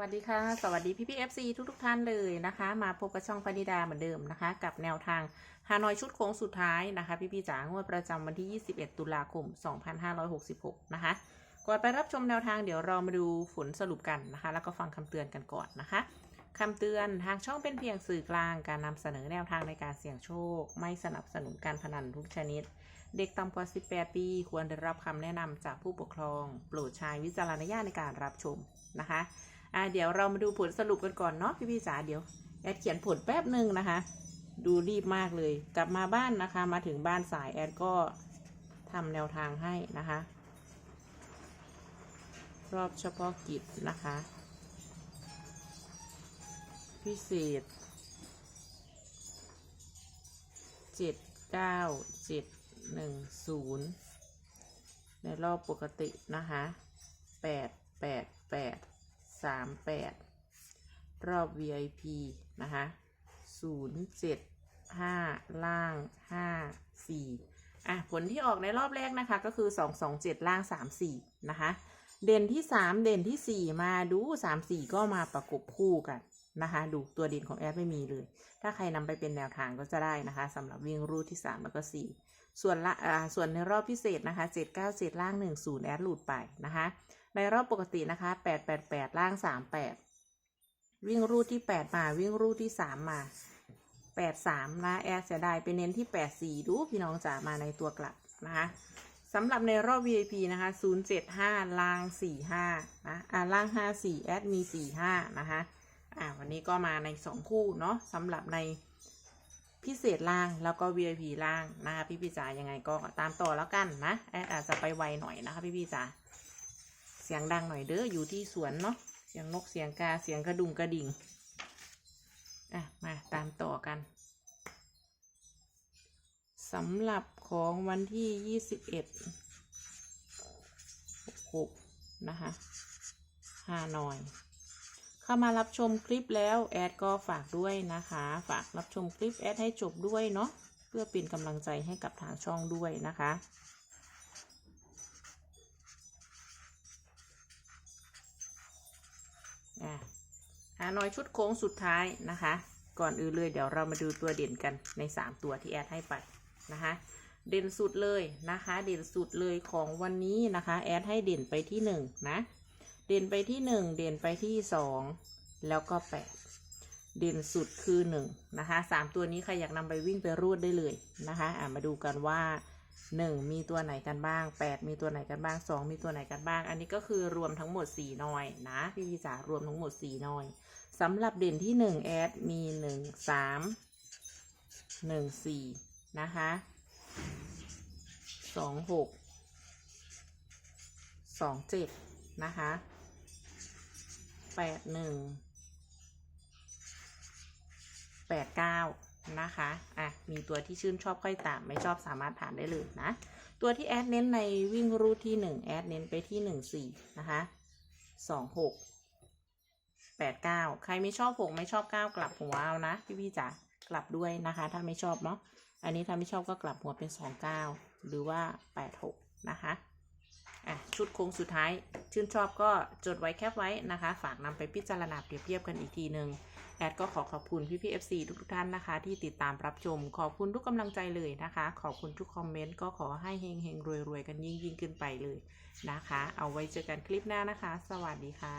วัสดีค่ะ สวัสดีพี่พี่เอฟซีทุกทุกท่านเลยนะคะ มาพบกับช่องปณิดาเหมือนเดิมนะคะ กับแนวทางฮานอยชุดโค้งสุดท้ายนะคะ พี่พี่จ๋างวดประจำวันที่ 21 ตุลาคม 2566 นะคะ ก่อนไปรับชมแนวทางเดี๋ยวเรามาดูผลสรุปกันนะคะ แล้วก็ฟังคำเตือนกันก่อนนะคะคำเตือนทางช่องเป็นเพียงสื่อกลางการนำเสนอแนวทางในการเสี่ยงโชค ไม่สนับสนุนการพนันทุกชนิด เด็กต่ำกว่า 18 ปี ควรได้รับคำแนะนำจากผู้ปกครอง โปรดใช้วิจารณญาณในการรับชมนะคะ อ่าเดี๋ยวเรามาดูผลสรุปกันก่อนเนาะพี่พี่จ๋าเดี๋ยวแอดเขียนผลแป๊บหนึ่งนะคะ ดูรีบมากเลย กลับมาบ้านนะคะ มาถึงบ้านสายแอดก็ทำแนวทางให้นะคะ รอบเฉพาะกิจนะคะ พิเศษเจ็ดเก้าเจ็ดหนึ่งศูนย์ในรอบปกตินะคะแปดแปดแปดสามแปด รอบ VIP นะคะศูนย์เจ็ดห้าล่างห้าสี่อะ ผลที่ออกในรอบแรกนะคะก็คือสองสองเจ็ดล่างสามสี่นะคะ เด่นที่สามเด่นที่สี่มาดูสามสี่ก็มาประกบคู่กันนะคะ ดูตัวเด่นของแอดไม่มีเลย ถ้าใครนำไปเป็นแนวทางก็จะได้นะคะสำหรับวิ่งรูทที่สามแล้วก็สี่ส่วนละอ่าส่วนในรอบพิเศษนะคะเจ็ดเก้าเจ็ดล่างหนึ่งศูนย์แอดหลุดไปนะคะ ในรอบปกตินะคะแปดแปดแปดล่างสามแปด วิ่งรูทที่แปดมาวิ่งรูทที่สามมาแปดสามนะแอดเสียดายไปเน้นที่แปดสี่ดูพี่น้องจ๋ามาในตัวกลับนะคะสำหรับในรอบ VIP นะคะศูนย์เจ็ดห้าล่างสี่ห้านะ อ่าล่างห้าสี่แอดมีสี่ห้านะคะ อ่า วันนี้ก็มาในสองคู่ เนาะสำหรับในพิเศษล่างแล้วก็ VIP ล่างนะคะพี่พี่จ๋ายังไงก็ตามต่อแล้วกันนะ แอดอาจจะไปไวหน่อยนะคะพี่พี่จ๋า เสียงดังหน่อยเด้ออยู่ที่สวนเนาะ สียงนกเสียงกาเสียงกระดุงกระดิ่ง อะ มาตามต่อกันสำหรับของวันที่ยี่สิบเอ็ดหกนะคะฮานอย เข้ามารับชมคลิปแล้วแอดก็ฝากด้วยนะคะ ฝากรับชมคลิปแอดให้จบด้วยเนาะเพื่อเป็นกำลังใจให้กับทางช่องด้วยนะคะ หาหน่อยชุดโค้งสุดท้ายนะคะ ก่อนอื่นเลยเดี๋ยวเรามาดูตัวเด่นกันใน 3 ตัวที่แอดให้ไปนะคะ เด่นสุดเลยนะคะ เด่นสุดเลยของวันนี้นะคะ แอดให้เด่นไปที่1นะเด่นไปที่ 1 เด่นไปที่ 2 แล้วก็ 8 เด่นสุดคือ1นะคะสามตัวนี้ใครอยากนำไปวิ่งไปรูดได้เลยนะคะะมาดูกันว่า 1มีตัวไหนกันบ้าง8มีตัวไหนกันบ้าง2มีตัวไหนกันบ้าง อันนี้ก็คือรวมทั้งหมด4หน่อยนะพี่พีจ๋ารวมทั้งหมด4หน่อยสำหรับเด่นที่1แอดมี1 3 1 4นะคะ2 6 2 7นะคะ8 1 8 9นะคะ อะ มีตัวที่ชื่นชอบค่อยตาม ไม่ชอบสามารถผ่านได้เลยนะ ตัวที่แอดเน้นในวิ่งรูทที่ 1 แอดเน้นไปที่ 1 4 นะคะ 2 6 8 9 ใครไม่ชอบ 6 ไม่ชอบ 9 กลับหัวเอานะ พี่พี่จ๋ากลับด้วยนะคะ ถ้าไม่ชอบเนาะ อันนี้ถ้าไม่ชอบก็กลับหัวเป็น 2 9 หรือว่า 8 6 นะคะ อะ ชุดโค้งสุดท้าย ชื่นชอบก็จดไว้แคปไว้นะคะ ฝากนำไปพิจารณาเปรียบเทียบกันอีกทีหนึ่ง แอดก็ขอขอบคุณพี่พี่เอฟซีทุกท่านนะคะ ที่ติดตามรับชม ขอบคุณทุกกำลังใจเลยนะคะ ขอบคุณทุกคอมเมนต์ก็ขอให้เฮงเฮงรวยรวยกันยิ่งยิ่งขึ้นไปเลยนะคะ เอาไว้เจอกันคลิปหน้านะคะ สวัสดีค่ะ